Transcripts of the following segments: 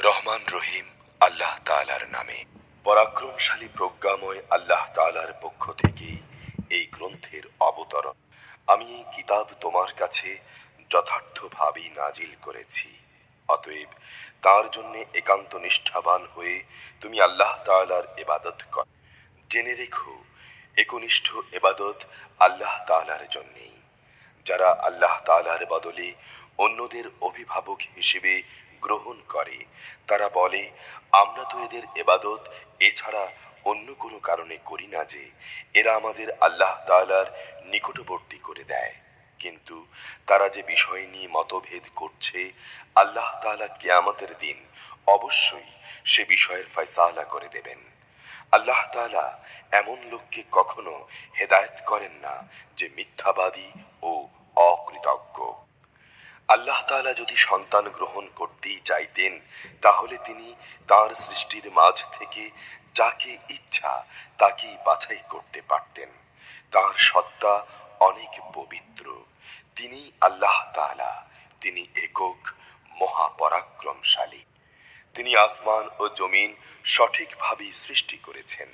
রহমান রহিম আল্লাহ তাআলার নামে। পরাক্রমশালী প্রজ্ঞাময় আল্লাহ তাআলার পক্ষ থেকে এই গ্রন্থের অবতরণ। আমি এই কিতাব তোমার কাছে যথার্থভাবেই নাজিল করেছি। অতএব তার জন্য একান্ত নিষ্ঠাবান হয়ে তুমি আল্লাহ তাআলার এবাদত কর। জেনে রেখো, একনিষ্ঠ এবাদত আল্লাহ তাআলার জন্যেই। যারা আল্লাহ তাআলার বদলে অন্যদের অভিভাবক হিসেবে গ্রহণ করে। তারা বলে, আমরা তো এদের এবাদত, এছাড়া অন্য কোনো কারণে করি না যে, এরা আমাদের আল্লাহ তাআলার নিকটবর্তী করে দেয়। কিন্তু তারা যে বিষয় নিয়ে মতভেদ করছে, আল্লাহ তাআলা কেয়ামতের দিন অবশ্যই সে বিষয়ের ফয়সালা করে দেবেন। আল্লাহ তাআলা এমন লোককে কখনো হেদায়েত করেন না যে মিথ্যাবাদী ও অকৃতজ্ঞ। আল্লাহ তাআলা যদি সন্তান গ্রহণ করতেই চাইতেন, তাহলে তিনি তার সৃষ্টির মাঝ থেকে যাকে ইচ্ছা তাকেই বাছাই করতে পারতেন। তার সত্তা অনেক পবিত্র। তিনি আল্লাহ তাআলা, তিনি একক, মহাপরাক্রমশালী। তিনি আসমান ও জমিন সঠিকভাবেই সৃষ্টি করেছেন।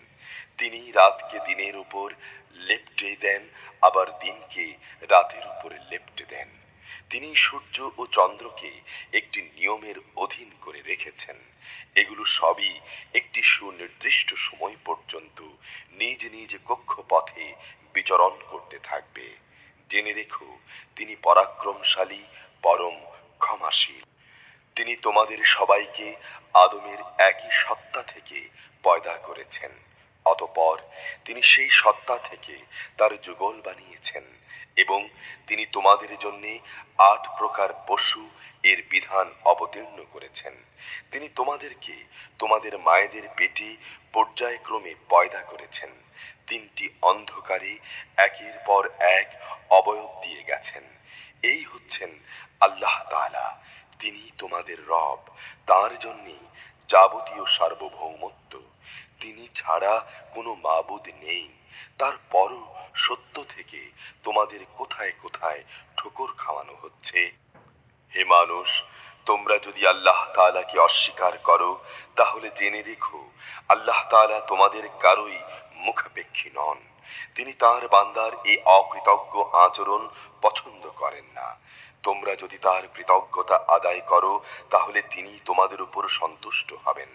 তিনি রাতকে দিনের উপর লেপটে দেন, আবার দিনকে রাতের উপরে লেপটে দেন। তিনি সূর্য ও চন্দ্রকে একটি নিয়মের অধীন করে রেখেছেন। এগুলো সবই একটি সুনির্দিষ্ট সময় পর্যন্ত নিজ নিজ কক্ষপথে বিচরণ করতে থাকবে। জেনে রেখো, তিনি পরাক্রমশালী, পরম ক্ষমাশীল। তিনি তোমাদের সবাইকে আদমের একই সত্তা থেকে পয়দা করেছেন। অতপর তিনি সেই সত্তা থেকে তার যুগল বানিয়েছেন। এবং তিনি তোমাদের জন্যে আট প্রকার পশু এর বিধান অবতীর্ণ করেছেন। তিনি তোমাদেরকে তোমাদের মায়েদের পেটে পর্যায়ক্রমে পয়দা করেছেন। তিনটি অন্ধকারে একের পর এক অবয়ব দিয়ে গেছেন। এই হচ্ছেন আল্লাহ তাআলা। তিনি তোমাদের রব, তার জন্যে যাবতীয় সার্বভৌমত্ব। তিনি ছাড়া কোনো মাবুদ নেই। তারপরও সত্য থেকে তোমাদের কোথায় কোথায় ঠোকর খাওয়ানো হচ্ছে? হে মানুষ, তোমরা যদি আল্লাহ তাআলাকে অস্বীকার করো, তাহলে জেনে রেখো, আল্লাহ তাআলা তোমাদের কারোই মুখাপেক্ষী নন। তিনি তার বান্দার এই অকৃতজ্ঞ আচরণ পছন্দ করেন না। তোমরা যদি তার কৃতজ্ঞতা আদায় করো, তাহলে তিনি তোমাদের উপর সন্তুষ্ট হবেন।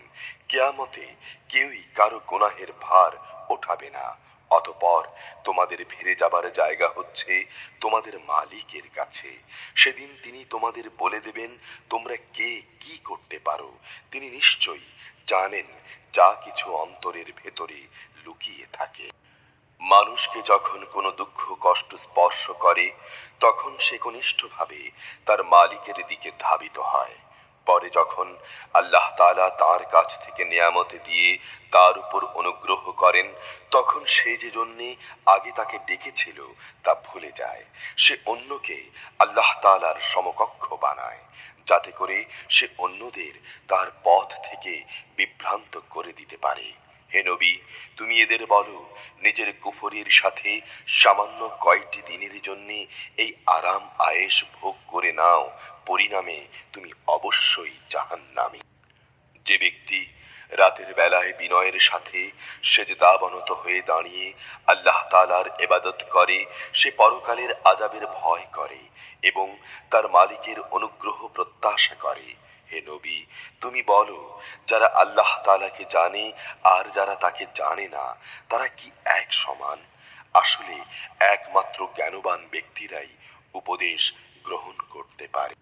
কেয়ামতে কেউই কারও গুনাহের ভার ওঠাবে না। অতপর তোমাদের ফিরে যাবার জায়গা হচ্ছে তোমাদের মালিকের কাছে। সেদিন তিনি তোমাদের বলে দেবেন, তোমরা কে, কি করতে পারো? তিনি নিশ্চয়ই জানেন যা কিছু অন্তরের ভেতরে লুকিয়ে থাকে। মানুষকে যখন কোনো দুঃখ, কষ্ট স্পর্শ করে, তখন সে কনিষ্ঠভাবে তার মালিকের দিকে ধাবিত হয়। পরে যখন আল্লাহ তালা তার কাছ থেকে নিয়ামত দিয়ে তার উপর অনুগ্রহ করেন, তখন সে যে জন্যে আগে তাকে ডেকেছিল তা ভুলে যায়। সে অন্যকে আল্লাহ তালার সমকক্ষ বানায়, যাতে করে সে অন্যদের তার পথ থেকে বিভ্রান্ত করে দিতে পারে। হে নবী, তুমি এদের বলো, নিজের কুফরির সাথে সামান্য কয়টি দিনের জন্য এই আরাম আয়েশ ভোগ করে নাও। পরিণামে তুমি অবশ্যই জাহান্নামী। যে ব্যক্তি রাতের বেলায় বিনয়ের সাথে সেজদাবনত হয়ে দাঁড়িয়ে আল্লাহ তালার এবাদত করে, সে পরকালের আজাবের ভয় করে এবং তার মালিকের অনুগ্রহ প্রত্যাশা করে। হে নবী, তুমি বলো, যারা আল্লাহ তালাকে জানে আর যারা তাকে জানে না, তারা কি এক সমান? আসলে একমাত্র জ্ঞানবান ব্যক্তিরাই উপদেশ গ্রহণ করতে পারে।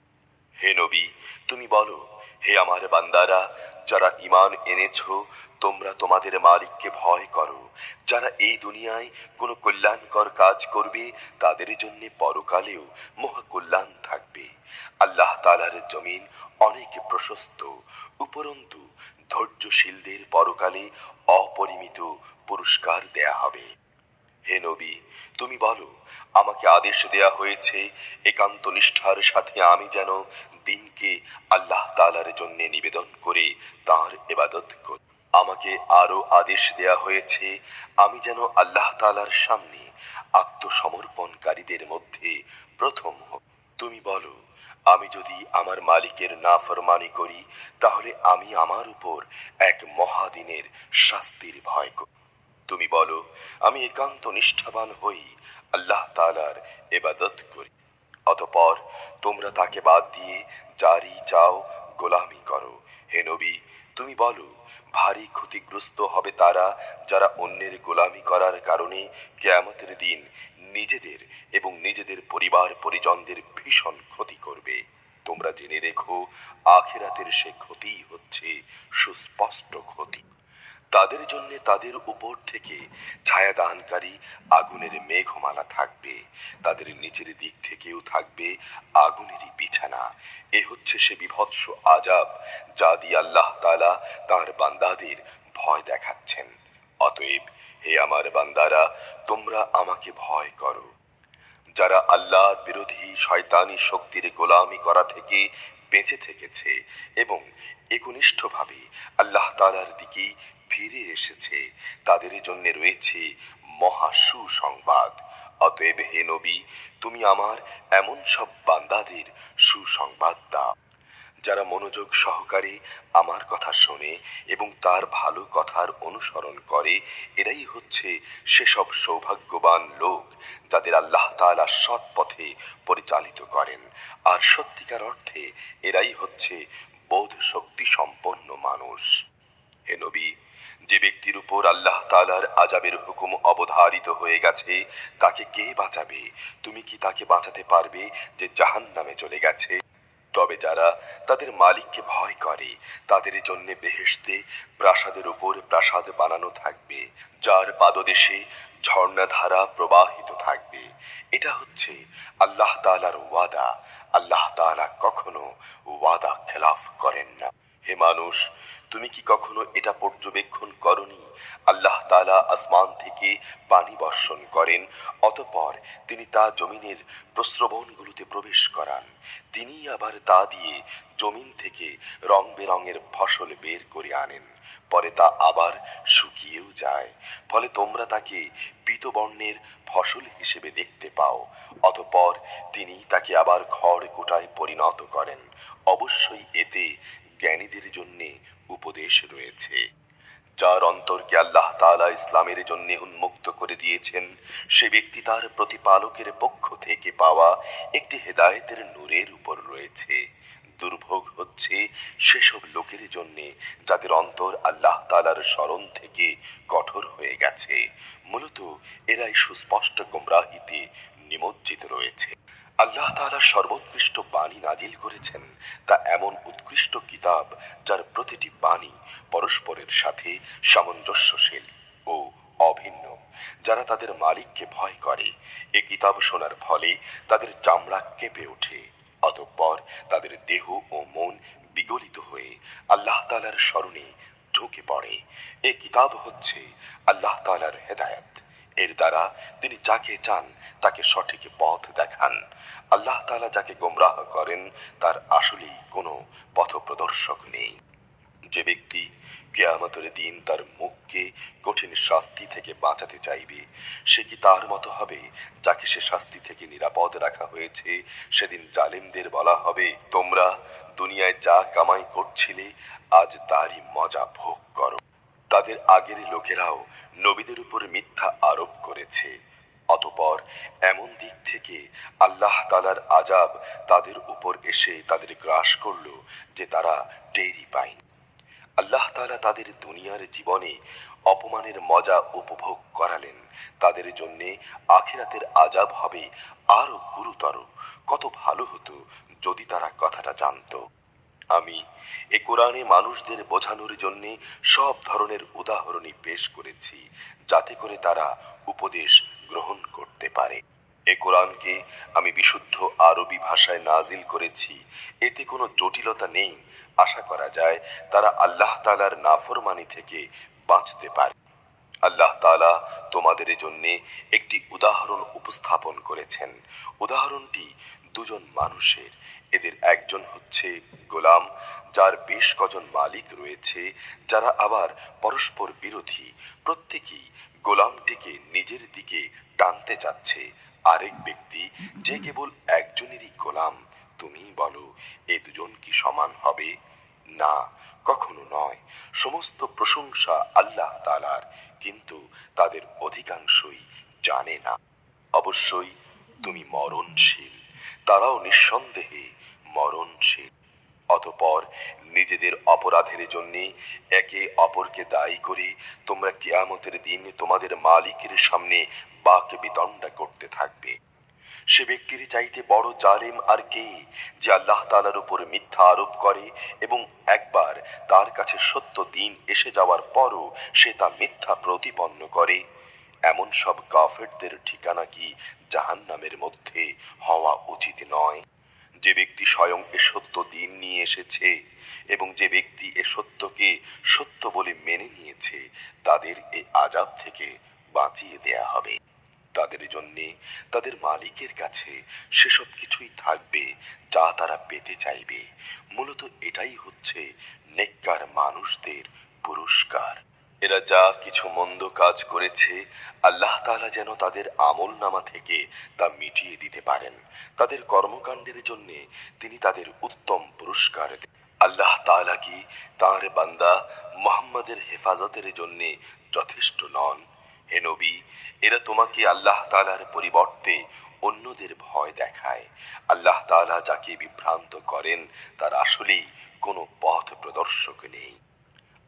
হে নবী, তুমি বলো, হে আমার বান্দারা, যারা ইমান এনেছো, তোমরা তোমাদের মালিককে ভয় করো। যারা এই দুনিয়ায় কোনো কল্যাণকর কাজ করবে, তাদের জন্য পরকালেও মহাকল্যাণ থাকবে। আল্লাহ তালার জমিন অনেক প্রশস্ত, উপরন্তু ধৈর্যশীলদের পরকালে অপরিমিত পুরস্কার দেয়া হবে। হে নবী, তুমি বলো, আমাকে আদেশ দেয়া হয়েছে, একান্ত নিষ্ঠার সাথে আমি যেন দিনকে আল্লাহ তালার জন্য নিবেদন করে তার এবাদত করি। আমাকে আরও আদেশ দেয়া হয়েছে, আমি যেন আল্লাহ তালার সামনে আত্মসমর্পণকারীদের মধ্যে প্রথম হই তুমি বলো আমি যদি আমার মালিকের না ফরমানি করি, তাহলে আমি আমার উপর এক মহাদিনের শাস্তির ভয় করি। তুমি বলো, আমি একান্ত নিষ্ঠাবান হই আল্লাহ তালার এবাদত করি। অতপর তোমরা তাকে বাদ দিয়ে যারই চাও গোলামি করো। হে নবী, তুমি বলো, ভারী ক্ষতিগ্রস্ত হবে তারা যারা অন্যের গোলামি করার কারণে কেয়ামতের দিন নিজেদের এবং নিজেদের পরিবার পরিজনদের ভীষণ ক্ষতি করবে। তোমরা জেনে রেখো, আখেরাতের সে ক্ষতি হচ্ছে সুস্পষ্ট ক্ষতি। তাদের জন্য তাদের উপর থেকে ছায়াদানকারী আগুনের মেঘমালা থাকবে। তাদের নিচের দিক থেকেও থাকবে আগুনেরই বিছানা। এ হচ্ছে সে বিভৎস আজাব যা দিয়ে আল্লাহ তালা তার বান্দাদের ভয় দেখাচ্ছেন। অতএব, হে আমার বান্দারা, তোমরা আমাকে ভয় করো। যারা আল্লাহর বিরোধী শয়তানি শক্তির গোলামি করা থেকে বেঁচে থেকেছে এবং একনিষ্ঠভাবে আল্লাহ তালার দিকে ফিরে এসেছে। তাদের জন্য রয়েছে মহা সুসংবাদ। অতএব হে নবী, তুমি আমার এমন সব বান্দাদের সুসংবাদ দাও, যারা মনোযোগ সহকারে আমার কথা শোনে এবং তার ভালো কথার অনুসরণ করে। এরাই হচ্ছে সেসব সৌভাগ্যবান লোক, যাদের আল্লাহ তাআলা সৎ পথে পরিচালিত করেন। আর সত্যিকার অর্থে এরাই হচ্ছে বোধ শক্তি সম্পন্ন মানুষ। হে নবী যে ব্যক্তির উপর আল্লাহ তালার আজাবের হুকুম অবধারিত হয়ে গেছে, তাকে কে বাঁচাবে? তুমি কি তাকে বাঁচাতে পারবে যে জাহান নামে চলে গেছে? তবে যারা তাদের মালিককে ভয় করে, তাদের জন্য বেহেশতে প্রাসাদের উপর প্রাসাদ বানানো থাকবে, যার পাদদেশে ঝর্ণাধারা প্রবাহিত থাকবে। এটা হচ্ছে আল্লাহ তালার ওয়াদা। আল্লাহ তাআলা কখনো ওয়াদা খেলাফ করেন না। হে মানুষ, তুমি কি কখনো এটা পর্যবেক্ষণ করনি? আল্লাহ তালা আসমান থেকে পানি বর্ষণ করেন, অতপর তিনি তা জমিনের প্রস্রবণগুলোতে প্রবেশ করান। তিনি আবার তা দিয়ে জমিন থেকে রং বেরঙের ফসল বের করে আনেন, পরে তা আবার শুকিয়েও যায়। ফলে তোমরা তাকে পীতবর্ণের ফসল হিসেবে দেখতে পাও, অতপর তিনি তাকে আবার খড় কোটায় পরিণত করেন। অবশ্যই এতে জ্ঞানীদের জন্য উপদেশ রয়েছে, যার অন্তরকে আল্লাহ তাআলা ইসলামের জন্য উন্মুক্ত করে দিয়েছেন। সে ব্যক্তি তার প্রতিপালকের পক্ষ থেকে পাওয়া একটি হেদায়েতের নূরের উপর রয়েছে। দুর্ভোগ হচ্ছে সেসব লোকের জন্য যাদের অন্তর আল্লাহ তাআলার স্মরণ থেকে কঠোর হয়ে গেছে। মূলত এরাই সুস্পষ্ট গোমরাহিতে নিমজ্জিত রয়েছে। আল্লাহ তাআলা সর্বোৎকৃষ্ট বাণী নাজিল করেছেন। তা এমন উৎকৃষ্ট কিতাব যার প্রতিটি বাণী পরস্পরের সাথে সামঞ্জস্যশীল ও অভিন্ন। যারা তাদের মালিককে ভয় করে, এ কিতাব শোনার ফলে তাদের চামড়া কেঁপে ওঠে, অতঃপর তাদের দেহ ও মন বিগলিত হয়ে আল্লাহ তাআলার স্মরণে ঢুকে পড়ে। এ কিতাব হচ্ছে আল্লাহ তাআলার হেদায়াত। এর দ্বারা তিনি যাকে চান, তাকে সঠিক পথ দেখান। আল্লাহ তালা যাকে গোমরাহ করেন, তার আসলেই কোনো পথপ্রদর্শক নেই। যে ব্যক্তি কেয়ামতের দিন তার মুখকে কঠিন শাস্তি থেকে বাঁচাতে চাইবে, সে কি তার মতো হবে, যাকে সে শাস্তি থেকে নিরাপদ রাখা হয়েছে, সেদিন জালিমদের বলা হবে, তোমরা দুনিয়ায় যা কামাই করছিলে, আজ তারই মজা ভোগ করো। তাদের আগের লোকেরাও নবীদের উপর মিথ্যা আরোপ করেছে। অতপর এমন দিক থেকে আল্লাহ তালার আজাব তাদের উপর এসে তাদের গ্রাস করল যে তারা টেরি পায়নি। আল্লাহ তালা তাদের দুনিয়ার জীবনে অপমানের মজা উপভোগ করালেন। তাদের জন্যে আখিরাতের আজাব হবে আরও গুরুতর। কত ভালো হতো যদি তারা কথাটা জানতো। আমি। এ কোরআনে মানুষদের বোঝানোর জন্য সব ধরনের উদাহরণই পেশ করেছি, যাতে করে তারা উপদেশ গ্রহণ করতে পারে। এ কোরআনকে আমি বিশুদ্ধ আরবি ভাষায় নাজিল করেছি। এতে কোনো জটিলতা নেই। আশা করা যায় তারা আল্লাহ তালার নাফরমানি থেকে বাঁচতে পারে। আল্লাহ তাআলা তোমাদের জন্যে একটি উদাহরণ উপস্থাপন করেছেন। উদাহরণটি দুজন মানুষের। এদের একজন হচ্ছে গোলাম, যার বেশ কজন মালিক রয়েছে, যারা আবার পরস্পর বিরোধী। প্রত্যেকেই গোলামটিকে নিজের দিকে টানতে যাচ্ছে আরেক ব্যক্তি, যে কেবল একজনেরই গোলাম, তুমি বলো, এ দুজন কি সমান হবে? না, কখনো নয়। সমস্ত প্রশংসা আল্লাহ তালার কিন্তু তাদের অধিকাংশই জানে না। অবশ্যই তুমি মরণশীল। তারাও নিঃসন্দেহে মরণশীল। অতপর নিজেদের অপরাধের জন্য একে অপরকে দায়ী করে তোমরা কেয়ামতের দিন তোমাদের মালিকের সামনে বাক বিতণ্ডা করতে থাকবে। সে ব্যক্তির চাইতে বড় জালেম আর কে যে আল্লাহ তালার উপর মিথ্যা আরোপ করে এবং একবার তার কাছে সত্য দিন এসে যাওয়ার পরও সে তা মিথ্যা প্রতিপন্ন করে? এমন সব কাফেরদের ঠিকানা কি জাহান্নামের মধ্যে হওয়া উচিত নয়? যে ব্যক্তি স্বয়ং এ সত্য দিন নিয়ে এসেছে এবং যে ব্যক্তি এ সত্যকে সত্য বলে মেনে নিয়েছে, তাদের এ আজাব থেকে বাঁচিয়ে দেয়া হবে। তাদের জন্যে তাদের মালিকের কাছে সেসব কিছুই থাকবে যা তারা পেতে চাইবে। মূলত এটাই হচ্ছে নেককার মানুষদের পুরস্কার। এরা যা কিছু মন্দ কাজ করেছে, আল্লাহ তাআলা যেন তাদের আমল নামা থেকে তা মিটিয়ে দিতে পারেন। তাদের কর্মকাণ্ডের জন্য তিনি তাদের উত্তম পুরস্কার আল্লাহ তাআলা কি তাঁর বান্দা মোহাম্মদের হেফাজতের জন্য যথেষ্ট নন? হে নবী, এরা তোমাকে আল্লাহ তাআলার পরিবর্তে অন্যদের ভয় দেখায়। আল্লাহ তাআলা যাকে বিভ্রান্ত করেন, তার আসলেই কোনো পথ প্রদর্শক নেই।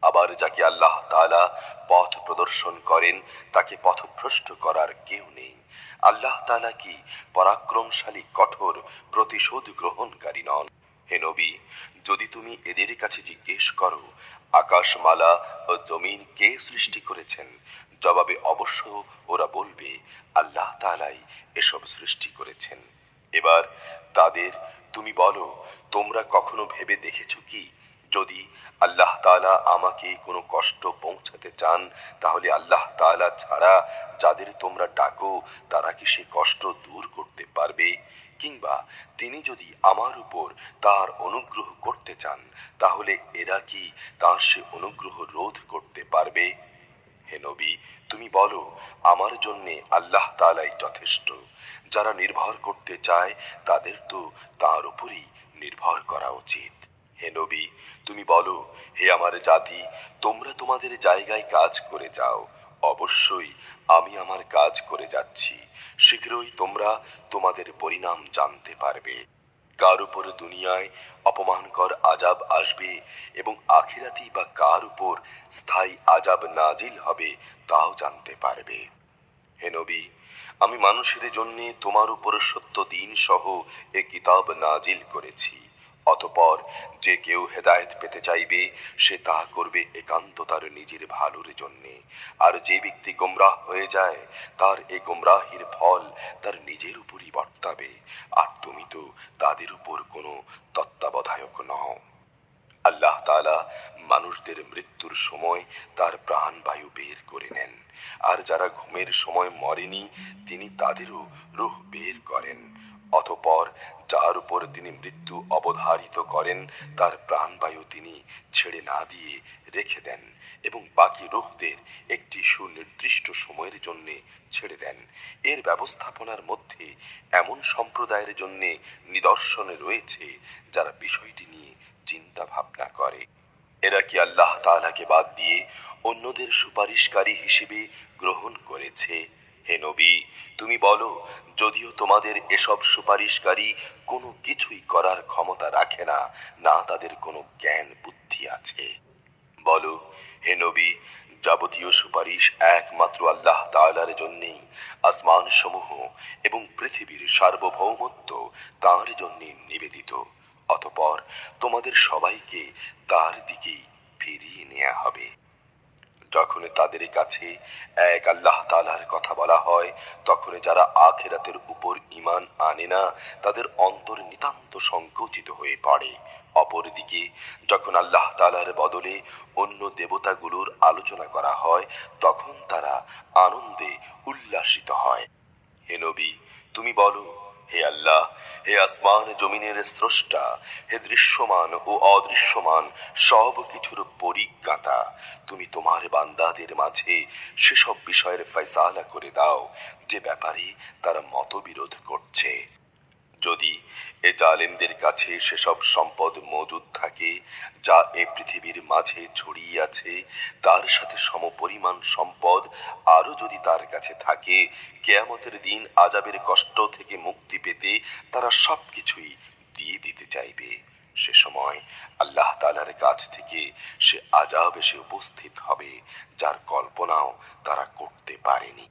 আবার যাকে আল্লাহ তাআলা পথ প্রদর্শন করেন, তাকে পথভ্রষ্ট করার কেউ নেই। আল্লাহ তাআলা কি পরাক্রমশালী, কঠোর, প্রতিশোধ গ্রহণকারী নন? হে নবী, যদি তুমি এদের কাছে জিজ্ঞেস করো, আকাশমালা ও জমিন কে সৃষ্টি করেছেন, জবাবে অবশ্য ওরা বলবে, আল্লাহ তাআলাই এসব সৃষ্টি করেছেন। এবার তাদের তুমি বলো, তোমরা কখনো ভেবে দেখেছ কি যদি আল্লাহ তাআলা আমাকে কোনো কষ্ট পৌঁছাতে চান, তাহলে আল্লাহ তাআলা ছাড়া যাদের তোমরা ডাকো, তারা কি সে কষ্ট দূর করতে পারবে? কিংবা তিনি যদি আমার উপর তার অনুগ্রহ করতে চান, তাহলে এরা কি তার সে অনুগ্রহ রোধ করতে পারবে? হে নবী, তুমি বলো, আমার জন্যে আল্লাহ তাআলাই যথেষ্ট। যারা নির্ভর করতে চায়, তাদের তো তার উপরই নির্ভর করা উচিত। হে নবী, তুমি বলো, হে আমার জাতি, তোমরা তোমাদের জায়গায় কাজ করে যাও। অবশ্যই আমি আমার কাজ করে যাচ্ছি। শীঘ্রই তোমরা তোমাদের পরিণাম জানতে পারবে। কার উপর দুনিয়ায় অপমানকর আজাব আসবে এবং আখিরাতি বা কার উপর স্থায়ী আজাব নাজিল হবে, তাও জানতে পারবে। হে নবী, আমি মানুষের জন্যে তোমার উপর সত্য দিন সহ এ কিতাব নাজিল করেছি। অতপর যে কেউ হেদায়েত পেতে চাইবে, সে তা করবে একান্ত তার নিজের ভালোর জন্যে। আর যে ব্যক্তি গোমরাহ হয়ে যায়, তার এই গোমরাহির ফল তার নিজের উপরই বর্তাবে। আর তুমি তো তাদের উপর কোনো তত্ত্বাবধায়ক নও। আল্লাহ তাআলা মানুষদের মৃত্যুর সময় তার প্রাণবায়ু বের করে নেন। আর যারা ঘুমের সময় মরেনি, তিনি তাদেরও রূহ বের করেন। অতপর যার উপর তিনি মৃত্যু অবধারিত করেন, তার প্রাণবায়ু তিনি ছেড়ে না দিয়ে রেখে দেন এবং বাকি রুহদের একটি সুনির্দিষ্ট সময়ের জন্য ছেড়ে দেন। এর ব্যবস্থাপনার মধ্যে এমন সম্প্রদায়ের জন্য নিদর্শনে রয়েছে যারা বিষয়টি নিয়ে চিন্তা ভাবনা করে। এরা কি আল্লাহ তাআলাকে বাদ দিয়ে অন্যদের সুপারিশকারী হিসেবে গ্রহণ করেছে? হে নবী, তুমি বলো, যদিও তোমাদের এসব সুপারিশকারী কোনো কিছুই করার ক্ষমতা রাখে না না তাদের কোনো জ্ঞান বুদ্ধি আছে। বলো, হে নবী, যাবতীয় সুপারিশ একমাত্র আল্লাহ তাআলার জন্যেই আসমান সমূহ এবং পৃথিবীর সার্বভৌমত্ব তাঁর জন্যে নিবেদিত। অতপর তোমাদের সবাইকে তার দিকেই ফিরিয়ে নেওয়া হবে। যখন তাদের কাছে এক আল্লাহ তালার কথা বলা হয় তখন যারা আখেরাতের উপর ইমান আনে না, তাদের অন্তর নিতান্ত সংকুচিত হয়ে পড়ে। অপরদিকে, যখন আল্লাহ তালার বদলে অন্য দেবতাগুলোর আলোচনা করা হয়, তখন তারা আনন্দে উল্লাসিত হয়। হে নবী, তুমি বলো হে আল্লাহ, হে আসমান জমিনের স্রষ্টা, হে দৃশ্যমান ও অদৃশ্যমান, সব কিছুর পরিজ্ঞাতা। তুমি তোমার বান্দাদের মাঝে সেসব বিষয়ের ফয়সালা করে দাও, যে ব্যাপারে তারা মতবিরোধ করছে। যদি এ জালেমদের কাছে সেসব সম্পদ মজুদ থাকে, যা এ পৃথিবীর মাঝে ছড়িয়ে আছে, তার সাথে সমপরিমাণ সম্পদ আরও যদি তার কাছে থাকে, কেয়ামতের দিন আজাবের কষ্ট থেকে মুক্তি পেতে তারা সব কিছুই দিয়ে দিতে চাইবে। সে সময় আল্লাহ তালার কাছ থেকে সে আজাব এসে উপস্থিত হবে, যার কল্পনাও তারা করতে পারেনি।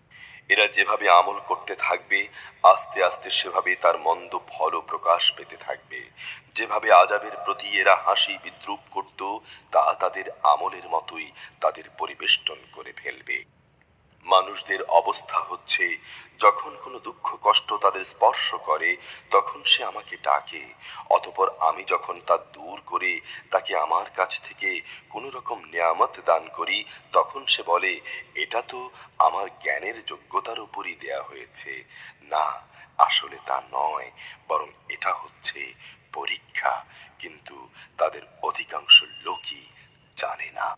এরা যেভাবে আমল করতে থাকবে, আস্তে আস্তে সেভাবে তার মন্দ ফলও প্রকাশ পেতে থাকবে। যেভাবে আজাবের প্রতি এরা হাসি বিদ্রুপ করত, তা তাদের আমলের মতোই তাদের পরিবেষ্টন করে ফেলবে। মানুষদের অবস্থা হচ্ছে, যখন কোনো দুঃখ, কষ্ট তাদের স্পর্শ করে, তখন সে আমাকে ডাকে। অতপর আমি যখন তা দূর করে, তাকে আমার কাছ থেকে কোনো রকম নিয়ামত দান করি, তখন সে বলে, এটা তো আমার জ্ঞানের যোগ্যতার উপরই দেয়া হয়েছে। না, আসলে তা নয়, বরং এটা হচ্ছে পরীক্ষা, কিন্তু তাদের অধিকাংশ লোকই জানে না।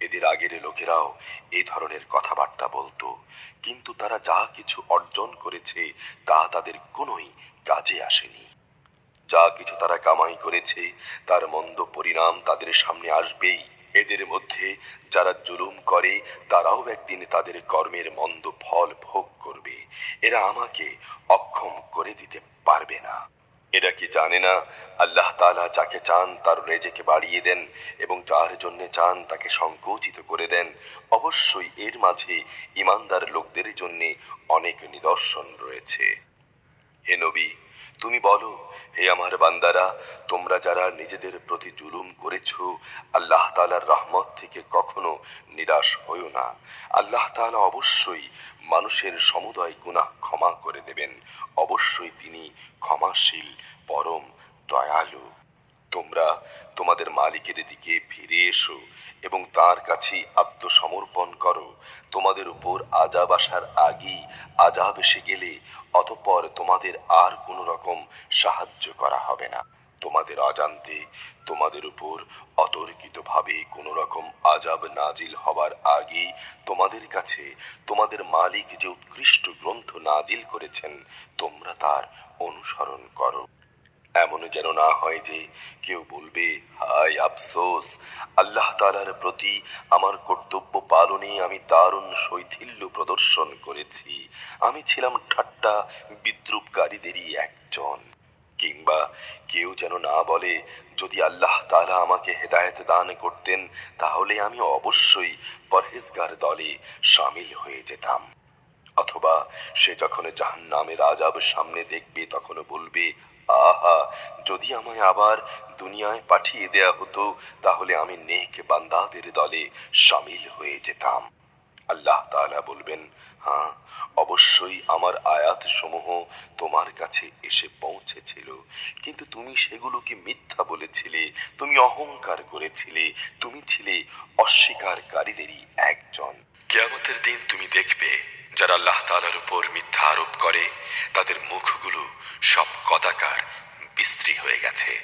এদের আগের লোকেরাও এই ধরনের কথাবার্তা বলতো, কিন্তু তারা যা কিছু অর্জন করেছে তা তাদের কোনোই কাজে আসেনি। যা কিছু তারা কামাই করেছে, তার মন্দ পরিণাম তাদের সামনে আসবেই। এদের মধ্যে যারা জুলুম করে, তারাও একদিন তাদের কর্মের মন্দ ফল ভোগ করবে। এরা আমাকে অক্ষম করে দিতে পারবে না। এরা কি জানে না? আল্লাহ তালা যাকে চান তার রেজেকে বাড়িয়ে দেন এবং যার জন্য চান তাকে সংকোচিত করে দেন। অবশ্যই এর মাঝে ইমানদার লোকদের জন্য অনেক নিদর্শন রয়েছে। হে নবী তুমি বলো, হে আমার বান্দারা, তোমরা যারা নিজেদের প্রতি জুলুম করেছ, আল্লাহ তালার রহমত থেকে কখনো নিরাশ হইও না। আল্লাহ তালা অবশ্যই মানুষের সমুদয় গুণা ক্ষমা করে দেবেন। অবশ্যই তিনি ক্ষমাশীল, পরম দয়ালু। তোমরা তোমাদের মালিকের দিকে ফিরে এসো এবং তার কাছেই আত্মসমর্পণ করো। তোমাদের উপর আজাব আসার আগেই আজাব এসে গেলে অতঃপর তোমাদের আর কোনো রকম সাহায্য করা হবে না। তোমাদের অজান্তে তোমাদের উপর অতর্কিতভাবে কোনো রকম আজাব নাজিল হবার আগেই তোমাদের কাছে তোমাদের মালিক যে উৎকৃষ্ট গ্রন্থ নাজিল করেছেন, তোমরা তার অনুসরণ করো। এমন যেন না হয় যে কেউ বলবে, হায় আফসোস, আল্লাহ তালার প্রতি আমার কর্তব্য পালনে আমি দারুণ শৈথিল্য প্রদর্শন করেছি। আমি ছিলাম ঠাট্টা বিদ্রুপকারীদেরই একজন। কিংবা কেউ যেন না বলে, যদি আল্লাহ তালা আমাকে হেদায়েত দান করতেন, তাহলে আমি অবশ্যই পরহেজগার দলে সামিল হয়ে যেতাম। অথবা সে যখন জাহান্নামের আজাব সামনে দেখবে তখন বলবে আহা, যদি আমায় আবার দুনিয়ায় পাঠিয়ে দেয়া হতো, তাহলে আমি নেক বান্দাদের দলে সামিল হয়ে যেতাম। আল্লাহ তাআলা বলবেন হ্যাঁ অবশ্যই আমার আয়াত সমূহ তোমার কাছে এসে পৌঁছেছিল। কিন্তু তুমি সেগুলোকে মিথ্যা বলেছিলে, তুমি অহংকার করেছিলে, তুমি ছিলে অস্বীকারীদেরই একজন। কেয়ামতের দিন তুমি দেখবে যারা আল্লাহ তাআলার উপর মিথ্যা আরোপ করে, তাদের মুখগুলো সব কদাকার বিশ্রী হয়ে গেছে।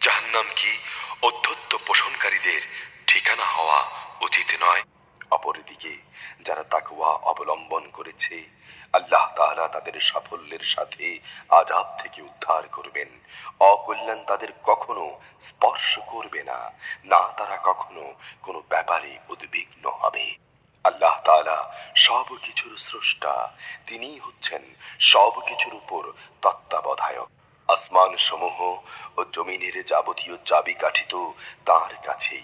জাহান্নাম কি অধ্যত্ত পোষণকারীদের ঠিকানা হওয়া উচিত নয়। অপরদিকে, যারা তাকুয়া অবলম্বন করেছে, আল্লাহ তাআলা তাদের সাফল্যের সাথে আজাব থেকে উদ্ধার করবেন। অকল্যাণ তাদের কখনো স্পর্শ করবে না না তারা কখনো কোনো ব্যাপারে উদ্বিগ্ন হবে। আল্লাহ তাআলা সব কিছুর স্রষ্টা। তিনিই হচ্ছেন সব কিছুর উপর তত্ত্বাবধায়ক। আসমান সমূহ ও জমিনের যাবতীয় চাবি কাঠিত তার কাছেই।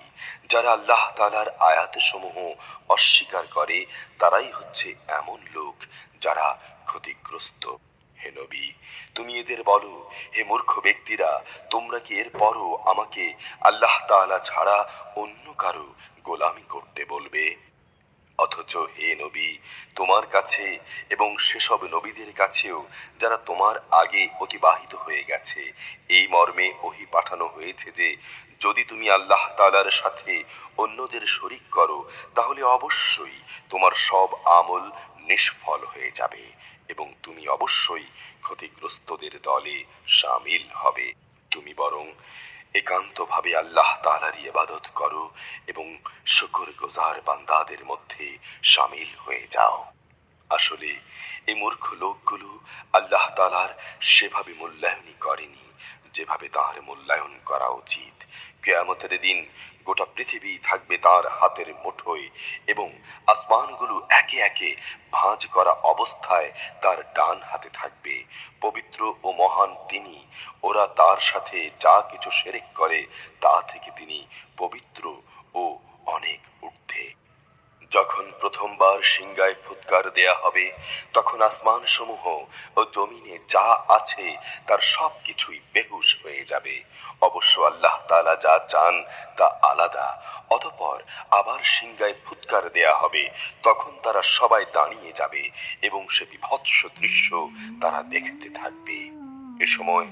যারা আল্লাহ তালার আয়াত সমূহ অস্বীকার করে, তারাই হচ্ছে এমন লোক যারা ক্ষতিগ্রস্ত। হে নবী, তুমি এদের বলো, হে মূর্খ ব্যক্তিরা, তোমরা কি এর পরও আমাকে আল্লাহ তাআলা ছাড়া অন্য কারও গোলামি করতে বলবে? অথচ হে নবী, তোমার কাছে এবং সেসব নবীদের কাছেও যারা তোমার আগে অতিবাহিত হয়ে গেছে, এই মর্মে ওহি পাঠানো হয়েছে যে, যদি তুমি আল্লাহ তাআলার সাথে অন্যদের শরিক করো, তাহলে অবশ্যই তোমার সব আমল নিষ্ফল হয়ে যাবে এবং তুমি অবশ্যই ক্ষতিগ্রস্তদের দলে সামিল হবে। তুমি বরং একান্তভাবে আল্লাহ তালারই ইবাদত করো এবং শুকর গোজার বান্দাদের মধ্যে সামিল হয়ে যাও। আসলে এই মূর্খ লোকগুলো আল্লাহ তালার সেভাবে মূল্যায়নই করেনি। যেভাবে তার মূল্যায়ন করা উচিত। কেয়ামতের দিন গোটা পৃথিবী থাকবে তার হাতের মুঠোয় এবং আসমানগুলো একে একে ভাঁজ করা অবস্থায় তার ডান হাতে থাকবে। পবিত্র ও মহান তিনি, ওরা তার সাথে যা কিছু সেরেক করে তা থেকে তিনি পবিত্র ও অনেক ঊর্ধ্বে। যখন প্রথমবার সিংগায় ফুৎকার দেয়া হবে, তখন আসমান সমূহ ও জমিনে যা আছে তার সব কিছুই বেহুশ হয়ে যাবে। অবশ্য আল্লাহ তালা যা চান তা আলাদা। অতপর আবার সিংগায় ফুৎকার দেয়া হবে, তখন তারা সবাই দাঁড়িয়ে যাবে এবং সে বিভৎস দৃশ্য তারা দেখতে থাকবে। এ সময়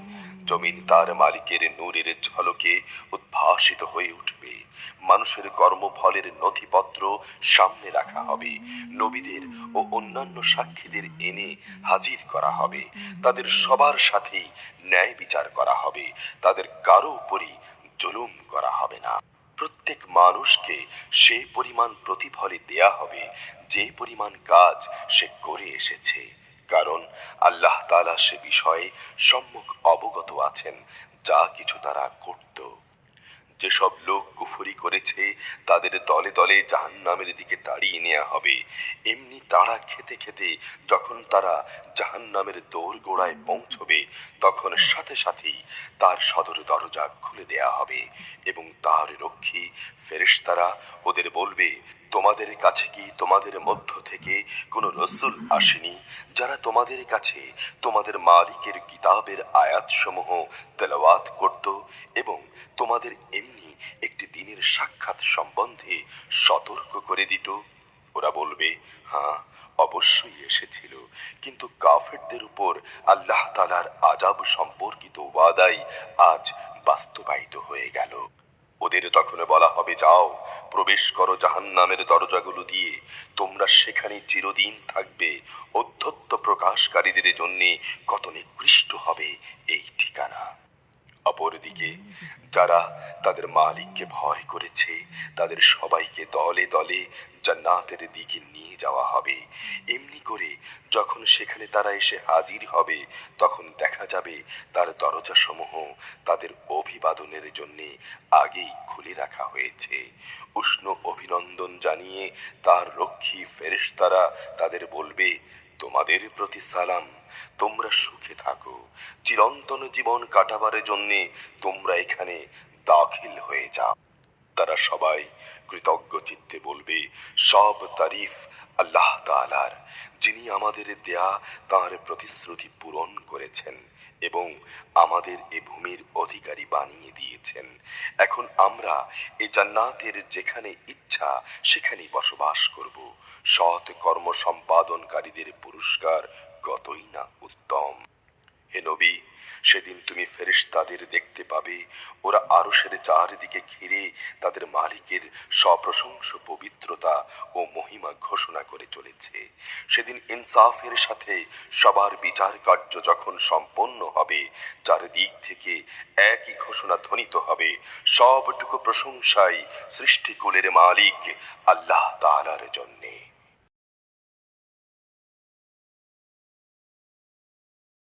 জমিন তার মালিকের নূরের ঝলকে উদ্ভাসিত হয়ে উঠবে। মানুষের কর্মফলের নথিপত্র সামনে রাখা হবে। নবীদের ও অন্যান্য সাক্ষীদের এনে হাজির করা হবে। তাদের সবার সাথেই ন্যায় বিচার করা হবে। তাদের কারও উপরই জুলুম করা হবে না। প্রত্যেক মানুষকে সে পরিমাণ প্রতিফলে দেয়া হবে। যে পরিমাণ কাজ সে করে এসেছে। কারণ আল্লাহ তালা সে বিষয়ে সম্মুখ অবগত আছেন, যা কিছু তারা করত। যেসব লোক কুফরি করেছে, তাদের দলে দলে জাহান্নামের দিকে তাড়িয়ে নেওয়া হবে। এমনি তারা খেতে খেতে যখন তারা জাহান্নামের দৌড় গোড়ায় পৌঁছবে, তখন সাথে সাথেই তার সদর দরজা খুলে দেয়া হবে এবং তার রক্ষী ফেরেশতারা ওদের বলবে তোমাদের কাছে কি তোমাদের মধ্য থেকে কোনো রসুল আসেনি যারা তোমাদের কাছে তোমাদের মালিকের কিতাবের আয়াতসমূহ তেলাওয়াত করত এবং তোমাদের এমনি একটি দিনের সাক্ষাৎ সম্বন্ধে সতর্ক করে দিত? ওরা বলবে হ্যাঁ অবশ্যই এসেছিল। কিন্তু কাফেরদের উপর আল্লাহ তালার আজাব সম্পর্কিত ওয়াদাই আজ বাস্তবায়িত হয়ে গেল। ওদের তখন বলা হবে, যাও, প্রবেশ করো জাহান জাহান্নামের দরজাগুলো দিয়ে। তোমরা সেখানে চিরদিন থাকবে। অধ্যত্ত প্রকাশকারীদের জন্যে কত নিকৃষ্ট হবে এই ঠিকানা অপরদিকে, যারা তাদের মালিককে ভয় করেছে, তাদের সবাইকে দলে দলে জান্নাতের দিকে নিয়ে যাওয়া হবে। এমনি করে যখন সেখানে তারা এসে হাজির হবে, তখন দেখা যাবে তার দরজাসমূহ তাদের অভিবাদনের জন্যে আগেই খুলে রাখা হয়েছে। উষ্ণ অভিনন্দন জানিয়ে তার রক্ষী ফেরেশ ফেরেশতারা তাদের বলবে, তোমাদের প্রতি সালাম। তোমরা সুখে থাকো। চিরন্তন জীবন কাটাবারের জন্য তোমরা এখানে দাখিল হয়ে যাও। তারা সবাই কৃতজ্ঞ চিত্তে বলবে, সব তারিফ আল্লাহ তাআলার, যিনি আমাদের দেয়া তার প্রতিশ্রুতি পূরণ করেছেন এবং আমাদের এ ভূমির অধিকারী বানিয়ে দিয়েছেন। এখন আমরা এ জান্নাতের যেখানে ইচ্ছা সেখানেই বসবাস করব। সৎ কর্ম সম্পাদনকারীদের পুরস্কার কতই না উত্তম। হে নবী, সেদিন তুমি ফেরেশতাদের দেখতে পাবে, ওরা আরও সেরে চারিদিকে ঘিরে তাদের মালিকের সপ্রশংস, পবিত্রতা ও মহিমা ঘোষণা করে চলেছে। সেদিন ইনসাফের সাথে সবার বিচার কার্য যখন সম্পন্ন হবে, চারিদিক থেকে একই ঘোষণা ধ্বনিত হবে। সবটুকু প্রশংসাই সৃষ্টিকুলের মালিক আল্লাহ তাআলার জন্যে।